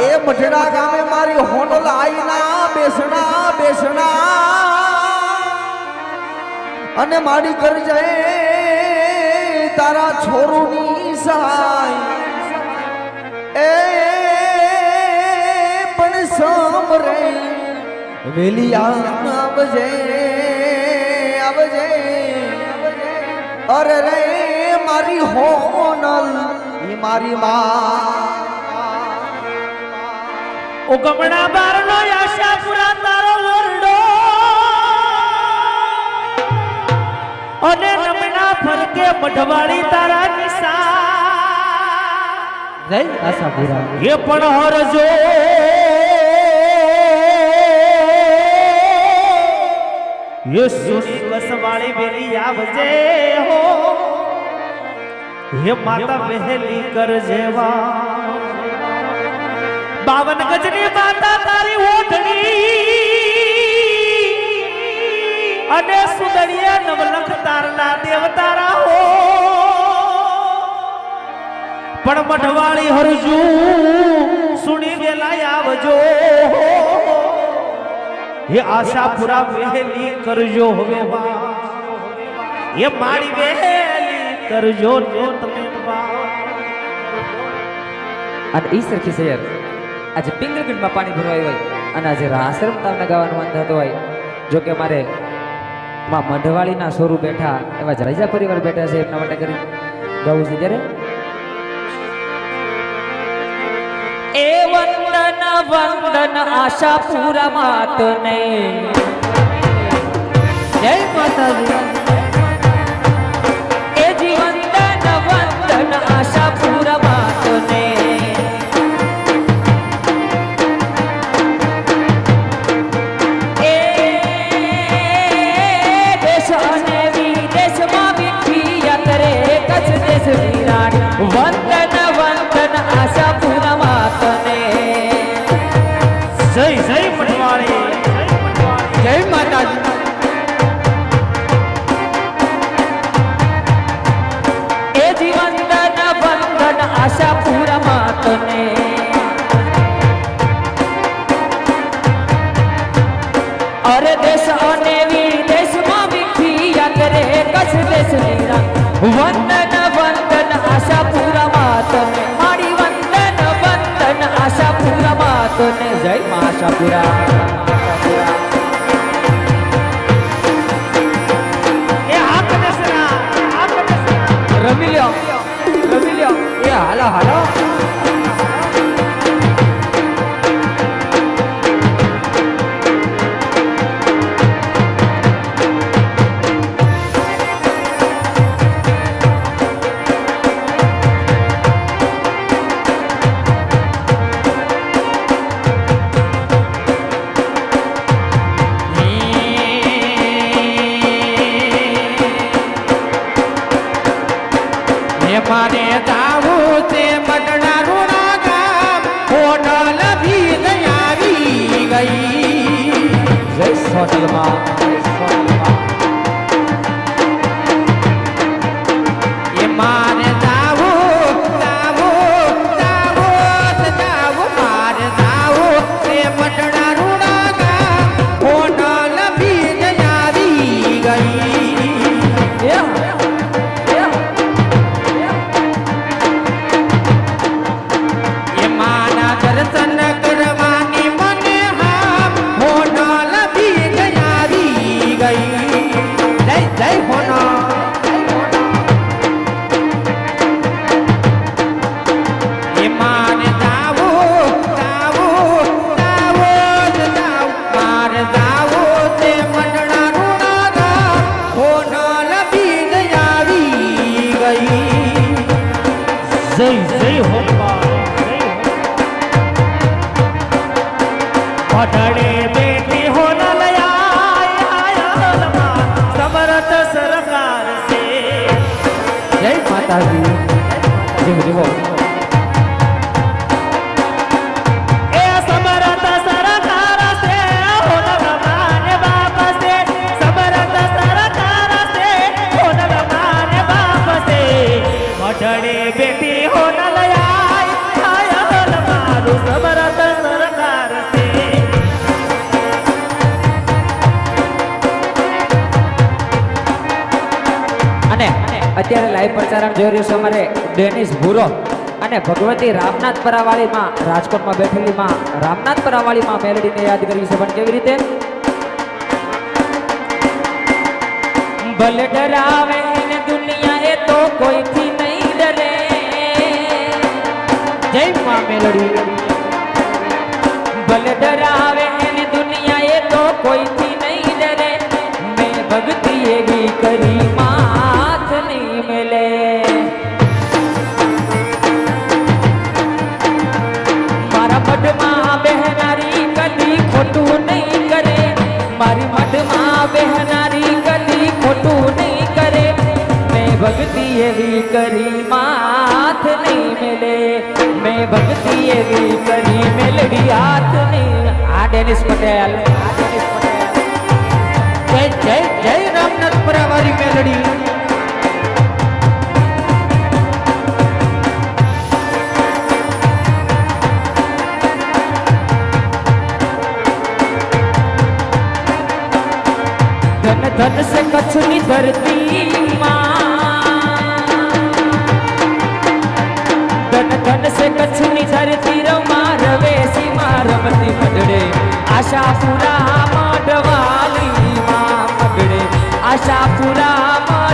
એ મઢડા ગામે મારી હોટલ આઈના બેસણા બેસણા. અને મારી કરજે તારા છોરુની સહાય. એ પણ સાંભરે વેલિયા આવજે આવજે. અરે રે, મારી હોનલ, ઈ મારી માં. ઉગમણા બારનો આશાપુરા તારો ઓરડો અને નમણા ફરકે મઢવાળી તારા નિશા જય આશાપુરા. એ પણ હરજો. યેસુની કસવાળી વેલી આવજે હો. હે માતા વહેલી કરજે વા. બાવન ગજની માતા તારી ઓઢણી. અને સુદરિયા નવલખ તારના દેવ તારા હો. પણ મઢવાળી હરજુ સુણી વેલા આવજો. હે આશા પૂરા વહેલી કરજો હવે એ મારી વહેલી કરજો ને તમે અને ઈ સરખી શહેર આજે પિંગલગઢમાં પાણી ભરવાયું હોય અને આજે રાસરમ તમને ગાવાનો વાંધો થતો હોય. જો કે મારે માં મઢવાળીના સ્વરૂપ બેઠા એવા રાજા પરિવાર બેઠા છે એમના માટે કરી. ગાવું છે ત્યારે એ વંદન વંદન આશા પૂરા માતને. જય માતાજી. જય. મા મારે જાવું છે મટના રૂડા ગામ હોટલ ભી આવી ગઈ. જય સોનલમાં ગઈ જય જય હોપા. પઢડે બેટી હોનલ આયા સમરથ સરકાર છે. જય માતાજી. જીવ જીવો જડે બેટી હો અને અત્યારે લાઈવ પ્રસારણ જોઈ રહ્યું છે અમારે ડેનિસ ભૂરો અને ભગવતી રામનાથ પરાવાળીમાં, રાજકોટમાં બેઠેલીમાં રામનાથ પરાવાળીમાં મેલડીને યાદ કરી છે. પણ કેવી રીતે? ભલે ડરાવે દુનિયા એ તો કોઈથી જય માં મેલડી. ભલે ડરાવે એને દુનિયા એ તો કોઈથી નહીં ડરે. મેં ભક્તિ એવી કરી માથ નહીં મેલે. મારા મઢમાં બહેનારી કદી ખોટું નહીં કરે. મારી મઢમાં બહેનારી કદી ખોટું નહીં કરે. મેં ભક્તિ એવી કરી માથ નહીં મેલે. મેં ભક્તિ એવી કરી મેલડી હાથની આ ડેનિસ પટેલ જય જય જય રામનાથપુરા વાળી મેલડી ધન ધન સે કચ્છની ધરતી મડડે આશાપુરા મઢવાલી માં મગડે આશાપુરા